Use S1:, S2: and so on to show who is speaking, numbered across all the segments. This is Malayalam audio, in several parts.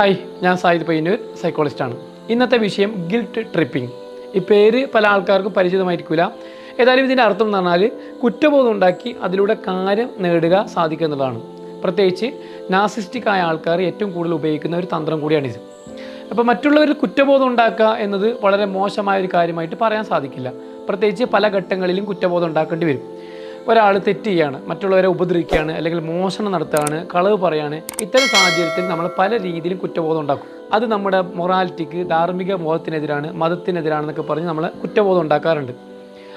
S1: ഹായ് ഞാൻ സായിദ് പയ്യന്നൂർ സൈക്കോളജിസ്റ്റാണ് ഇന്നത്തെ വിഷയം ഗിൽട്ട് ട്രിപ്പിംഗ് ഈ പേര് പല ആൾക്കാർക്കും പരിചിതമായിരിക്കില്ല ഏതായാലും ഇതിന്റെ അർത്ഥം എന്ന് പറഞ്ഞാൽ കുറ്റബോധം ഉണ്ടാക്കി അതിലൂടെ കാര്യം നേടുക സാധിക്കുക എന്നുള്ളതാണ്. പ്രത്യേകിച്ച് നാസിസ്റ്റിക് ആയ ആൾക്കാർ ഏറ്റവും കൂടുതൽ ഉപയോഗിക്കുന്ന ഒരു തന്ത്രം കൂടിയാണിത് അപ്പോൾ മറ്റുള്ളവരിൽ കുറ്റബോധം ഉണ്ടാക്കുക എന്നത് വളരെ മോശമായ ഒരു കാര്യമായിട്ട് പറയാൻ സാധിക്കില്ല. പ്രത്യേകിച്ച് പല ഘട്ടങ്ങളിലും കുറ്റബോധം ഉണ്ടാക്കേണ്ടി വരും. ഒരാൾ തെറ്റ് ചെയ്യാണ് മറ്റുള്ളവരെ ഉപദ്രവിക്കുകയാണ് അല്ലെങ്കിൽ മോഷണം നടത്തുകയാണ് കളവ് പറയാണ് ഇത്തരം സാഹചര്യത്തിൽ നമ്മൾ പല രീതിയിലും കുറ്റബോധം ഉണ്ടാക്കും. അത് നമ്മുടെ മൊറാലിറ്റിക്ക് ധാർമ്മിക ബോധത്തിനെതിരാണ് മതത്തിനെതിരാണെന്നൊക്കെ പറഞ്ഞ് നമ്മൾ കുറ്റബോധം ഉണ്ടാക്കാറുണ്ട്.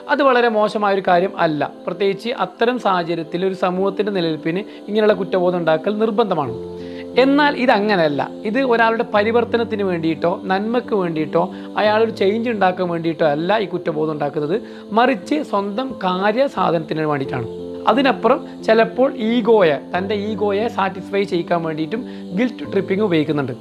S1: അത് വളരെ മോശമായ ഒരു കാര്യം അല്ല. പ്രത്യേകിച്ച് അത്തരം സാഹചര്യത്തിൽ ഒരു സമൂഹത്തിന്റെ നിലനിൽപ്പിന് ഇങ്ങനെയുള്ള കുറ്റബോധം ഉണ്ടാക്കൽ നിർബന്ധമാണ്. എന്നാൽ ഇതങ്ങനെയല്ല ഇത് ഒരാളുടെ പരിവർത്തനത്തിന് വേണ്ടിയിട്ടോ നന്മയ്ക്ക് വേണ്ടിയിട്ടോ അയാളൊരു ചേഞ്ച് ഉണ്ടാക്കാൻ വേണ്ടിയിട്ടോ അല്ല ഈ കുറ്റബോധം ഉണ്ടാക്കുന്നത്. മറിച്ച് സ്വന്തം കാര്യ സാധനത്തിന് വേണ്ടിയിട്ടാണ്. അതിനപ്പുറം ചിലപ്പോൾ ഈഗോയെ തന്റെ ഈഗോയെ സാറ്റിസ്ഫൈ ചെയ്യിക്കാൻ വേണ്ടിയിട്ടും ഗിൽറ്റ് ട്രിപ്പിംഗ് ഉപയോഗിക്കുന്നുണ്ട്.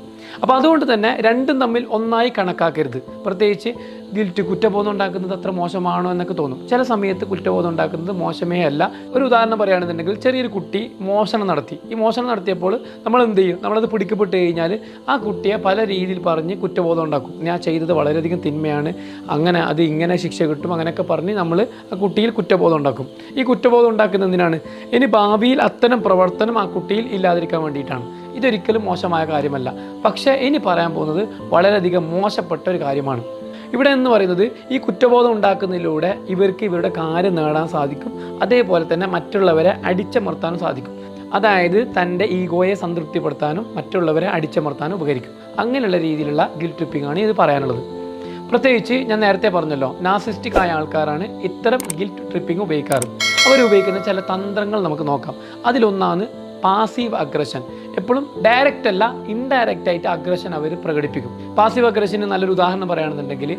S1: അപ്പോൾ അതുകൊണ്ട് തന്നെ രണ്ടും തമ്മിൽ ഒന്നായി കണക്കാക്കരുത്. പ്രത്യേകിച്ച് ഗിൽറ്റ് കുറ്റബോധം ഉണ്ടാക്കുന്നത് അത്ര മോശമാണോ എന്നൊക്കെ തോന്നും. ചില സമയത്ത് കുറ്റബോധം ഉണ്ടാക്കുന്നത് മോശമേ അല്ല. ഒരു ഉദാഹരണം പറയുകയാണെന്നുണ്ടെങ്കിൽ ചെറിയൊരു കുട്ടി മോഷണം നടത്തി. ഈ മോഷണം നടത്തിയപ്പോൾ നമ്മൾ എന്ത് ചെയ്യും? നമ്മളത് പിടിക്കപ്പെട്ട് കഴിഞ്ഞാൽ ആ കുട്ടിയെ പല രീതിയിൽ പറഞ്ഞ് കുറ്റബോധം ഉണ്ടാക്കും. ഞാൻ ചെയ്തത് വളരെയധികം തിന്മയാണ്. അങ്ങനെ അത് ഇങ്ങനെ ശിക്ഷ കിട്ടും അങ്ങനെയൊക്കെ പറഞ്ഞ് നമ്മൾ ആ കുട്ടിയിൽ കുറ്റബോധം ഉണ്ടാക്കും. ഈ കുറ്റബോധം ഉണ്ടാക്കുന്നത് എന്തിനാണ്? ഇനി ഭാവിയിൽ അത്തരം പ്രവർത്തനം ആ കുട്ടിയിൽ ഇല്ലാതിരിക്കാൻ വേണ്ടിയിട്ടാണ്. ഇതൊരിക്കലും മോശമായ കാര്യമല്ല. പക്ഷേ ഇനി പറയാൻ പോകുന്നത് വളരെയധികം മോശപ്പെട്ട ഒരു കാര്യമാണ്. ഇവിടെ എന്ന് പറയുന്നത് ഈ കുറ്റബോധം ഉണ്ടാക്കുന്നതിലൂടെ ഇവർക്ക് ഇവരുടെ കാര്യം നേടാൻ സാധിക്കും. അതേപോലെ തന്നെ മറ്റുള്ളവരെ അടിച്ചമർത്താനും സാധിക്കും. അതായത് തന്റെ ഈഗോയെ സംതൃപ്തിപ്പെടുത്താനും മറ്റുള്ളവരെ അടിച്ചമർത്താനും ഉപകരിക്കും. അങ്ങനെയുള്ള രീതിയിലുള്ള ഗിൽ ട്രിപ്പിംഗ് ആണ് ഇത് പറയാനുള്ളത്. പ്രത്യേകിച്ച് ഞാൻ നേരത്തെ പറഞ്ഞല്ലോ നാസിസ്റ്റിക് ആയ ആൾക്കാരാണ് ഇത്തരം ഗിൽറ്റ് ട്രിപ്പിംഗ് ഉപയോഗിക്കാറ്. അവർ ഉപയോഗിക്കുന്ന ചില തന്ത്രങ്ങൾ നമുക്ക് നോക്കാം. അതിലൊന്നാണ് പാസീവ് അഗ്രഷൻ എപ്പോഴും ഡയറക്റ്റ് അല്ല ഇൻഡയറക്റ്റ് ആയിട്ട് അഗ്രഷൻ അവർ പ്രകടിപ്പിക്കും. പാസീവ് അഗ്രഷന് നല്ലൊരു ഉദാഹരണം പറയുകയാണെന്നുണ്ടെങ്കിൽ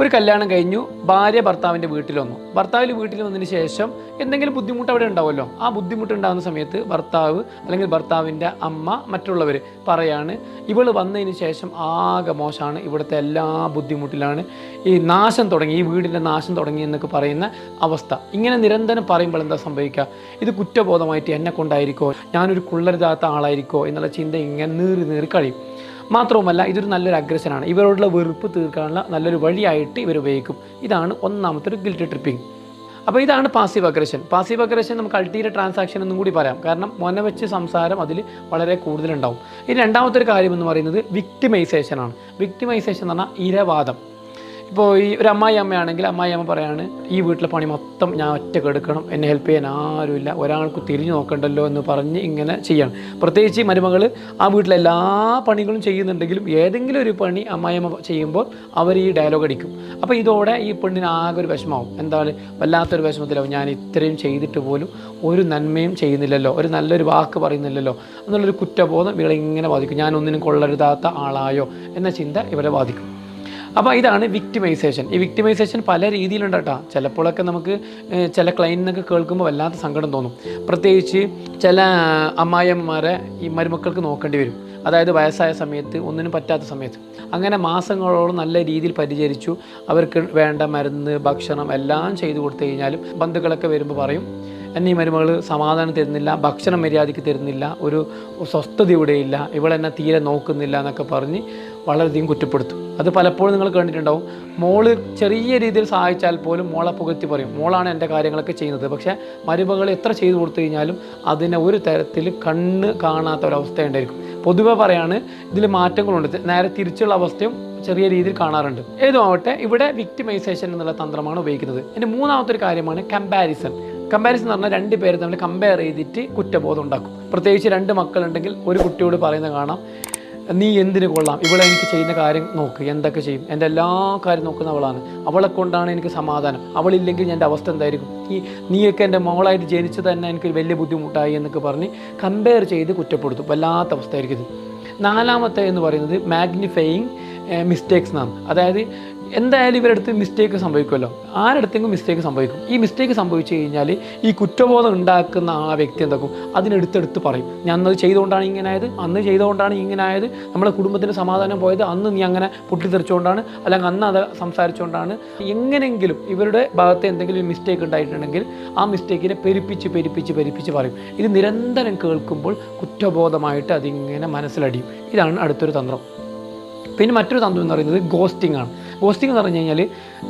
S1: ഒരു കല്യാണം കഴിഞ്ഞു ഭാര്യ ഭർത്താവിന്റെ വീട്ടിൽ വന്നു. ഭർത്താവിന്റെ വീട്ടിൽ വന്നതിന് ശേഷം എന്തെങ്കിലും ബുദ്ധിമുട്ട് അവിടെ ഉണ്ടാവുമല്ലോ? ആ ബുദ്ധിമുട്ട് ഉണ്ടാകുന്ന സമയത്ത് ഭർത്താവ് അല്ലെങ്കിൽ ഭർത്താവിന്റെ അമ്മ മറ്റുള്ളവർ പറയാണ് ഇവൾ വന്നതിന് ശേഷം ആകെ മോശമാണ്. ഇവിടുത്തെ എല്ലാ ബുദ്ധിമുട്ടിലാണ്. ഈ നാശം തുടങ്ങി ഈ വീടിന്റെ നാശം തുടങ്ങി എന്നൊക്കെ പറയുന്ന അവസ്ഥ. ഇങ്ങനെ നിരന്തരം പറയുമ്പോൾ എന്താ സംഭവിക്കുക? ഇത് കുറ്റബോധമായിട്ട് എന്നെ കൊണ്ടായിരിക്കോ ഞാനൊരു കുള്ളരുതാത്ത ആളായിരിക്കോ? എന്നുള്ള ചിന്ത ഇങ്ങനെ നീറി നീറി കഴിയും. മാത്രവുമല്ല ഇതൊരു നല്ലൊരു അഗ്രഷനാണ് ഇവരോടുള്ള വെറുപ്പ് തീർക്കാനുള്ള നല്ലൊരു വഴിയായിട്ട് ഇവർ ഉപയോഗിക്കും. ഇതാണ് ഒന്നാമത്തെ ഒരു ഗിൽറ്റ് ട്രിപ്പിംഗ് അപ്പോൾ ഇതാണ് പാസീവ് അഗ്രഷൻ പാസീവ് അഗ്രഷൻ നമുക്ക് അൾട്ടീര ട്രാൻസാക്ഷൻ എന്നും കൂടി പറയാം. കാരണം മൊന വെച്ച് സംസാരം അതിൽ വളരെ കൂടുതലുണ്ടാവും. ഇനി രണ്ടാമത്തെ ഒരു കാര്യം എന്ന് പറയുന്നത് വിക്ടിമൈസേഷൻ ആണ്. വിക്ടിമൈസേഷൻ എന്ന് പറഞ്ഞാൽ ഇരവാദം. ഇപ്പോൾ ഈ ഒരു അമ്മായി അമ്മയാണെങ്കിൽ അമ്മായി അമ്മ പറയാണ് ഈ വീട്ടിലെ പണി മൊത്തം ഞാൻ ഒറ്റയ്ക്ക് എടുക്കണം എന്നെ ഹെൽപ്പ് ചെയ്യാൻ ആരുമില്ല ഒരാൾക്ക് തിരിഞ്ഞു നോക്കണ്ടല്ലോ എന്ന് പറഞ്ഞ് ഇങ്ങനെ ചെയ്യണം. പ്രത്യേകിച്ച് മരുമകൾ ആ വീട്ടിലെ എല്ലാ പണികളും ചെയ്യുന്നുണ്ടെങ്കിലും ഏതെങ്കിലും ഒരു പണി അമ്മായിയമ്മ ചെയ്യുമ്പോൾ അവർ ഈ ഡയലോഗ് അടിക്കും. അപ്പോൾ ഇതോടെ ഈ പെണ്ണിന് ആകെ ഒരു വിഷമാവും എന്താണ്? വല്ലാത്തൊരു വിഷമത്തിലാവും. ഞാൻ ഇത്രയും ചെയ്തിട്ട് പോലും ഒരു നന്മയും ചെയ്യുന്നില്ലല്ലോ ഒരു നല്ലൊരു വാക്ക് പറയുന്നില്ലല്ലോ എന്നുള്ളൊരു കുറ്റബോധം ഇവളെ ഇങ്ങനെ ബാധിക്കും ഞാൻ ഒന്നിനും കൊള്ളരുതാത്ത ആളായോ? എന്ന ചിന്ത ഇവരെ ബാധിക്കും അപ്പോൾ ഇതാണ് വിക്ടിമൈസേഷൻ ഈ വിക്ടിമൈസേഷൻ പല രീതിയിലുണ്ട് കേട്ടോ. ചിലപ്പോഴൊക്കെ നമുക്ക് ചില ക്ലൈന്റിനൊക്കെ കേൾക്കുമ്പോൾ വല്ലാത്ത സങ്കടം തോന്നും. പ്രത്യേകിച്ച് ചില അമ്മായിയമ്മമാരെ ഈ മരുമക്കൾക്ക് നോക്കേണ്ടി വരും. അതായത് വയസ്സായ സമയത്ത് ഒന്നിനും പറ്റാത്ത സമയത്ത്. അങ്ങനെ മാസങ്ങളോളം നല്ല രീതിയിൽ പരിചരിച്ചു. അവർക്ക് വേണ്ട മരുന്ന് ഭക്ഷണം എല്ലാം ചെയ്തു കൊടുത്തു കഴിഞ്ഞാലും ബന്ധുക്കളൊക്കെ വരുമ്പോൾ പറയും എന്നെ ഈ മരുമകൾ സമാധാനം തരുന്നില്ല ഭക്ഷണം മര്യാദയ്ക്ക് തരുന്നില്ല ഒരു സ്വസ്ഥത ഇവിടെയില്ല ഇവളെന്നെ തീരെ നോക്കുന്നില്ല എന്നൊക്കെ പറഞ്ഞ് വളരെയധികം കുറ്റപ്പെടുത്തും. അത് പലപ്പോഴും നിങ്ങൾ കണ്ടിട്ടുണ്ടാവും മോൾ ചെറിയ രീതിയിൽ സഹായിച്ചാൽ പോലും മോളെ പുകഴ്ത്തി പറയും. മോളാണ് എന്റെ കാര്യങ്ങളൊക്കെ ചെയ്യുന്നത്. പക്ഷേ മരുമകൾ എത്ര ചെയ്തു കൊടുത്തു കഴിഞ്ഞാലും അതിനെ ഒരു തരത്തിൽ കണ്ണ് കാണാത്ത ഒരവസ്ഥ ഉണ്ടായിരിക്കും. പൊതുവെ പറയാണ് ഇതിൽ മാറ്റങ്ങളുണ്ട്. നേരെ തിരിച്ചുള്ള അവസ്ഥയും ചെറിയ രീതിയിൽ കാണാറുണ്ട്. ഏതുമാവട്ടെ ഇവിടെ വിക്ടിമൈസേഷൻ എന്നുള്ള തന്ത്രമാണ് ഉപയോഗിക്കുന്നത്. എന്റെ മൂന്നാമത്തെ ഒരു കാര്യമാണ് കമ്പാരിസൺ കമ്പാരിസൺ എന്ന് പറഞ്ഞാൽ രണ്ട് പേര് തമ്മിൽ കമ്പയർ ചെയ്തിട്ട് കുറ്റബോധം ഉണ്ടാക്കും. പ്രത്യേകിച്ച് രണ്ട് മക്കളുണ്ടെങ്കിൽ ഒരു കുട്ടിയോട് പറയുന്നത് കാണാം നീ എന്തിനു കൊള്ളാം? ഇവളെ എനിക്ക് ചെയ്യുന്ന കാര്യം നോക്ക് എന്തൊക്കെ ചെയ്യും? എന്റെ എല്ലാ കാര്യം നോക്കുന്ന അവളാണ്. അവളെ കൊണ്ടാണ് എനിക്ക് സമാധാനം. അവളില്ലെങ്കിൽ എന്റെ അവസ്ഥ എന്തായിരിക്കും? ഈ നീയൊക്കെ എന്റെ മോളായിട്ട് ജനിച്ചത് തന്നെ എനിക്ക് വലിയ ബുദ്ധിമുട്ടായി എന്നൊക്കെ പറഞ്ഞ് കമ്പയർ ചെയ്ത് കുറ്റപ്പെടുത്തും. വല്ലാത്ത അവസ്ഥയായിരിക്കും നാലാമത്തെ എന്ന് പറയുന്നത് മാഗ്നിഫൈയിങ് മിസ്റ്റേക്സ് എന്നാണ്. അതായത് എന്തായാലും ഇവരടുത്ത് മിസ്റ്റേക്ക് സംഭവിക്കുമല്ലോ. ആരടുത്തെങ്കിലും മിസ്റ്റേക്ക് സംഭവിക്കും. ഈ മിസ്റ്റേക്ക് സംഭവിച്ചു കഴിഞ്ഞാൽ ഈ കുറ്റബോധം ഉണ്ടാക്കുന്ന ആ വ്യക്തി എന്താക്കും? അതിനെടുത്തെടുത്ത് പറയും. ഞാൻ അന്നത് ചെയ്തുകൊണ്ടാണ് ഇങ്ങനെ ആയത് അന്ന് ചെയ്തുകൊണ്ടാണ് ഇങ്ങനെ ആയത് നമ്മുടെ കുടുംബത്തിന് സമാധാനം പോയത്. അന്ന് നീ അങ്ങനെ പൊട്ടിത്തെറിച്ചുകൊണ്ടാണ് അല്ലെങ്കിൽ അന്ന് അത് സംസാരിച്ചുകൊണ്ടാണ്. എങ്ങനെയെങ്കിലും ഇവരുടെ ഭാഗത്ത് എന്തെങ്കിലും മിസ്റ്റേക്ക് ഉണ്ടായിട്ടുണ്ടെങ്കിൽ ആ മിസ്റ്റേക്കിനെ പെരുപ്പിച്ച് പെരുപ്പിച്ച് പെരുപ്പിച്ച് പറയും. ഇത് നിരന്തരം കേൾക്കുമ്പോൾ കുറ്റബോധമായിട്ട് അതിങ്ങനെ മനസ്സിലടിയും. ഇതാണ് അടുത്തൊരു തന്ത്രം. പിന്നെ മറ്റൊരു തന്ത്രം എന്ന് പറയുന്നത് ഗോസ്റ്റിംഗ് ആണ്. ഗോസ്റ്റിംഗ് എന്ന് പറഞ്ഞു കഴിഞ്ഞാൽ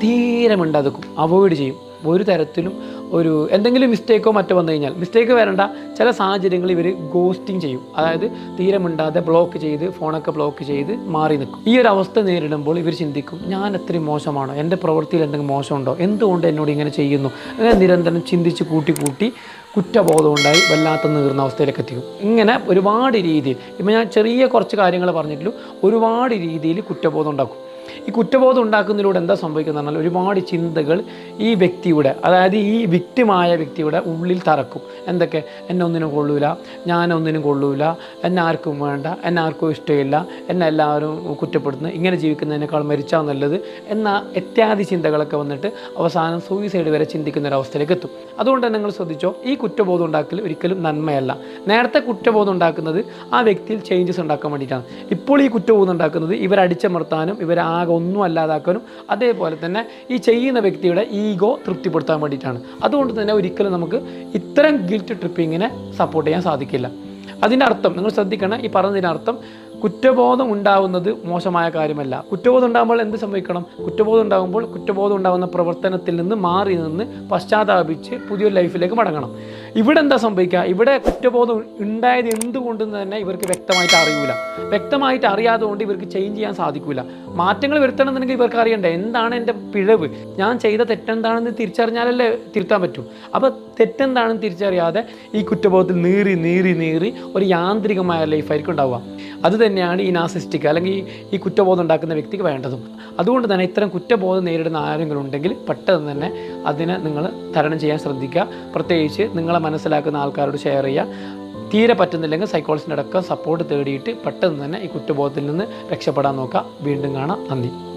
S1: തീരെ മിണ്ടാതെക്കും. അവോയ്ഡ് ചെയ്യും. ഒരു തരത്തിലും ഒരു എന്തെങ്കിലും മിസ്റ്റേക്കോ മറ്റോ വന്നു കഴിഞ്ഞാൽ മിസ്റ്റേക്ക് വരേണ്ട. ചില സാഹചര്യങ്ങളിൽ ഇവർ ഗോസ്റ്റിംഗ് ചെയ്യും. അതായത് തീരെ മിണ്ടാതെ ബ്ലോക്ക് ചെയ്ത് ഫോണൊക്കെ ബ്ലോക്ക് ചെയ്ത് മാറി നിൽക്കും ഈ ഒരു അവസ്ഥ നേരിടുമ്പോൾ ഇവർ ചിന്തിക്കും ഞാൻ അത്രയും മോശമാണോ? എന്റെ പ്രവൃത്തിയിൽ എന്തെങ്കിലും മോശമുണ്ടോ? എന്തുകൊണ്ട് എന്നോട് ഇങ്ങനെ ചെയ്യുന്നു? അങ്ങനെ നിരന്തരം ചിന്തിച്ച് കൂട്ടി കൂട്ടി കുറ്റബോധം ഉണ്ടായി വല്ലാത്ത നീർന്ന അവസ്ഥയിലേക്ക് എത്തിക്കും. ഇങ്ങനെ ഒരുപാട് രീതിയിൽ ഇപ്പം ഞാൻ ചെറിയ കുറച്ച് കാര്യങ്ങൾ പറഞ്ഞിട്ടുള്ളൂ. ഒരുപാട് രീതിയിൽ കുറ്റബോധം ഉണ്ടാക്കും. ഈ കുറ്റബോധം ഉണ്ടാക്കുന്നതിലൂടെ എന്താ സംഭവിക്കുന്നത് പറഞ്ഞാൽ ഒരുപാട് ചിന്തകൾ ഈ വ്യക്തിയുടെ അതായത് ഈ വിക്റ്റിമായ വ്യക്തിയുടെ ഉള്ളിൽ തറക്കും. എന്തൊക്കെ? എന്നെ ഒന്നിനും കൊള്ളൂല ഞാനൊന്നിനും കൊള്ളൂല എന്നെ ആർക്കും വേണ്ട എന്നെ ആർക്കും ഇഷ്ടമില്ല എന്നെ എല്ലാവരും കുറ്റപ്പെടുത്തുന്നു ഇങ്ങനെ ജീവിക്കുന്നതിനേക്കാൾ മരിച്ചാൽ നല്ലത് എന്ന ഇത്യാദി ചിന്തകളൊക്കെ വന്നിട്ട് അവസാനം സൂയിസൈഡ് വരെ ചിന്തിക്കുന്ന ഒരു അവസ്ഥയിലേക്ക് എത്തും. അതുകൊണ്ട് തന്നെ നിങ്ങൾ ശ്രദ്ധിച്ചോ ഈ കുറ്റബോധം ഉണ്ടാക്കൽ ഒരിക്കലും നന്മയല്ല. നേരത്തെ കുറ്റബോധം ഉണ്ടാക്കുന്നത് ആ വ്യക്തിയിൽ ചേഞ്ചസ് ഉണ്ടാക്കാൻ വേണ്ടിയിട്ടാണ്. ഇപ്പോൾ ഈ കുറ്റബോധം ഉണ്ടാക്കുന്നത് ഇവരടിച്ചമർത്താനും ഇവരാകെ ഒന്നും അല്ലാതാക്കാനും അതേപോലെ തന്നെ ഈ ചെയ്യുന്ന വ്യക്തിയുടെ ഈഗോ തൃപ്തിപ്പെടുത്താൻ വേണ്ടിയിട്ടാണ്. അതുകൊണ്ട് തന്നെ ഒരിക്കലും നമുക്ക് ഇത്തരം ഗിൽറ്റ് ട്രിപ്പിങ്ങിനെ സപ്പോർട്ട് ചെയ്യാൻ സാധിക്കില്ല. അതിന്റെ അർത്ഥം നിങ്ങൾ ശ്രദ്ധിക്കണം ഈ പറഞ്ഞതിന്റെ അർത്ഥം കുറ്റബോധം ഉണ്ടാവുന്നത് മോശമായ കാര്യമല്ല. കുറ്റബോധം ഉണ്ടാകുമ്പോൾ എന്ത് സംഭവിക്കണം? കുറ്റബോധം ഉണ്ടാകുമ്പോൾ കുറ്റബോധം ഉണ്ടാകുന്ന പ്രവർത്തനത്തിൽ നിന്ന് മാറി നിന്ന് പശ്ചാത്താപിച്ച് പുതിയൊരു ലൈഫിലേക്ക് മടങ്ങണം. ഇവിടെ എന്താ സംഭവിക്കുക? ഇവിടെ കുറ്റബോധം ഉണ്ടായത് എന്തുകൊണ്ടെന്ന് തന്നെ ഇവർക്ക് വ്യക്തമായിട്ട് അറിയില്ല വ്യക്തമായിട്ട് അറിയാതെ കൊണ്ട് ഇവർക്ക് ചേഞ്ച് ചെയ്യാൻ സാധിക്കില്ല മാറ്റങ്ങൾ വരുത്തണമെന്നുണ്ടെങ്കിൽ ഇവർക്ക് അറിയണ്ടേ? എന്താണ് എന്റെ പിഴവ്? ഞാൻ ചെയ്ത തെറ്റെന്താണെന്ന് തിരിച്ചറിഞ്ഞാലല്ലേ തിരുത്താൻ പറ്റൂ. അപ്പോൾ തെറ്റെന്താണെന്ന് തിരിച്ചറിയാതെ ഈ കുറ്റബോധത്തിൽ നീറി നീറി നീറി ഒരു യാന്ത്രികമായ ലൈഫായിരിക്കും ഉണ്ടാവുക. അത് തന്നെയാണ് ഈ നാസിസ്റ്റിക് അല്ലെങ്കിൽ ഈ കുറ്റബോധം ഉണ്ടാക്കുന്ന വ്യക്തിക്ക് വേണ്ടതും. അതുകൊണ്ട് തന്നെ ഇത്തരം കുറ്റബോധം നേരിടുന്ന ആരെങ്കിലും ഉണ്ടെങ്കിൽ പെട്ടെന്ന് തന്നെ അതിനെ നിങ്ങൾ തരണം ചെയ്യാൻ ശ്രദ്ധിക്കുക. പ്രത്യേകിച്ച് നിങ്ങളെ മനസ്സിലാക്കുന്ന ആൾക്കാരോട് ഷെയർ ചെയ്യുക. തീരെ പറ്റുന്നില്ലെങ്കിൽ സൈക്കോളജിന്റെ അടക്കം സപ്പോർട്ട് തേടിയിട്ട് പെട്ടെന്ന് തന്നെ ഈ കുറ്റബോധത്തിൽ നിന്ന് രക്ഷപ്പെടാൻ നോക്കുക. വീണ്ടും കാണാം. നന്ദി.